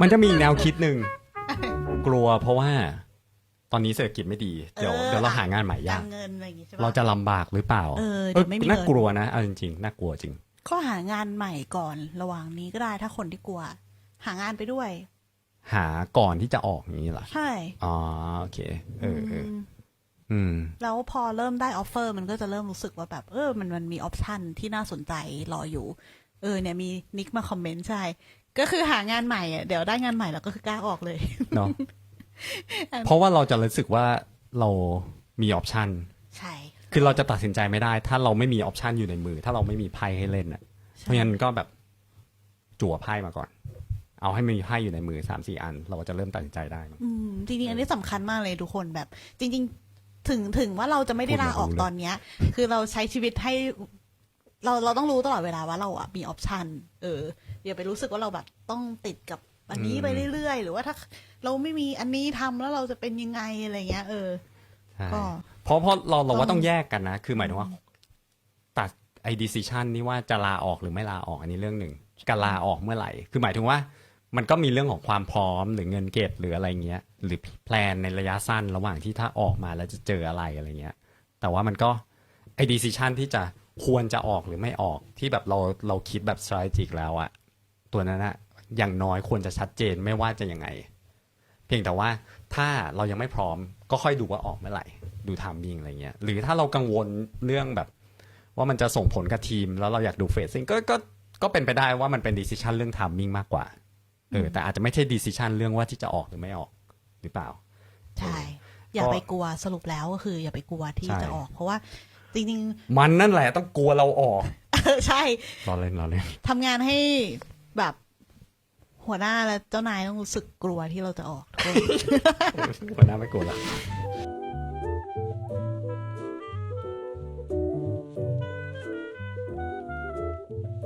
มันจะมีอีกแนวคิดหนึ่งกลัวเพราะว่าตอนนี้เศรษฐกิจไม่ดี เดี๋ยวเออ เดี๋ยวเราหางานใหม่ยากการเงินอะไรอย่างงี้ใช่ปะ เราจะลำบากหรือเปล่าเออเดี๋ยวไม่มีน่าเงินกลัวนะเอาจริงๆน่ากลัวจริง ก็หางานใหม่ก่อนระหว่างนี้ก็ได้ถ้าคนที่กลัว หางานไปด้วย หาก่อนที่จะออกอย่างนี้เหรอใช่อ๋อโอเคเออเออมอืม แล้วพอเริ่มได้ออฟเฟอร์ มันก็จะเริ่มรู้สึกว่าแบบ เออ มันมันมีออปชันที่น่าสนใจรออยู่ เออเนี่ยมีนิกมาคอมเมนต์ใช่ ก็คือหางานใหม่อะเดี๋ยวได้งานใหม่แล้วก็คือกล้าออกเลย เนาะเพราะว่าเราจะรู้สึกว่าเรามีออปชันใช่ คือเราจะตัดสินใจไม่ได้ ถ้าเราไม่มีออปชันอยู่ในมือ ถ้าเราไม่มีไพ่ให้เล่นอะ เพราะฉะนั้นก็แบบจั่วไพ่มาก่อน เอาให้มีไพ่อยู่ในมือสามสี่อัน เราก็จะเริ่มตัดสินใจได้ อืมจริงๆอันนี้สำคัญมากเลยทุกคนแบบ จริง ๆ ถึงถึงว่าเราจะไม่ได้ลาออกพูดมารู้เลยตอนเนี้ย คือเราใช้ชีวิตให้ เราเราต้องรู้ตลอดเวลาว่าเราอะมีออปชันเอออย่าไปรู้สึกว่าเราแบบต้องติดกับอันนี้ไปเรื่อยๆ หรือว่าถ้าเราไม่มีอันนี้ทำแล้วเราจะเป็นยังไงอะไรเงี้ย เออใช่ก็เพราะเพราะเราเราต้ว่าองต้องแยกกันนะ คือหมายถึงว่า ตัดไอ้ดีซิชันนี่ว่าจะลาออกหรือไม่ลาออกอันนี้เรื่องหนึ่งการลาออกเมื่อไหร่ คือหมายถึงว่า มันก็มีเรื่องของความพร้อมหรือเงินเก็บหรืออะไรเงี้ย หรือแพลนในระยะสั้นระหว่างที่ถ้าออกมาแล้วจะเจออะไรอะไรเงี้ย แต่ว่ามันก็ไอ้ดีซิชันที่จะควรจะออกหรือไม่ออกที่แบบเราเราคิดแบบ strategic แล้วอะตัวนั้นอะอย่างน้อยควรจะชัดเจนไม่ว่าจะยังไง เพียงแต่ว่าถ้าเรายังไม่พร้อมก็ค่อยดูว่าออกเมื่อไหร่ ดูทามมิ่งอะไรเงี้ยหรือถ้าเรากังวลเรื่องแบบ ว่ามันจะส่งผลกับทีม แล้วเราอยากดูเฟสซิ่งก็ก็ก็เป็นไปได้ว่ามันเป็นดีซิชันเรื่องทามมิ่งมากกว่าเออแต่อาจจะไม่ใช่ดีซิชันเรื่องว่าที่จะออกหรือไม่ออกหรือเปล่า ใช่ อย่าก็ไปกลัวสรุปแล้วก็คือ อย่าไปกลัวที่ใช่จะออก เพราะว่า จริงมันนั่นแหละต้องกลัวเราออกๆใช่รอเล่นรอเล่นทำงานให้แบบ หัวหน้าและเจ้านายต้องรู้สึกกลัวที่เราจะออกทุกคนหัวหน้าไม่กลัวละ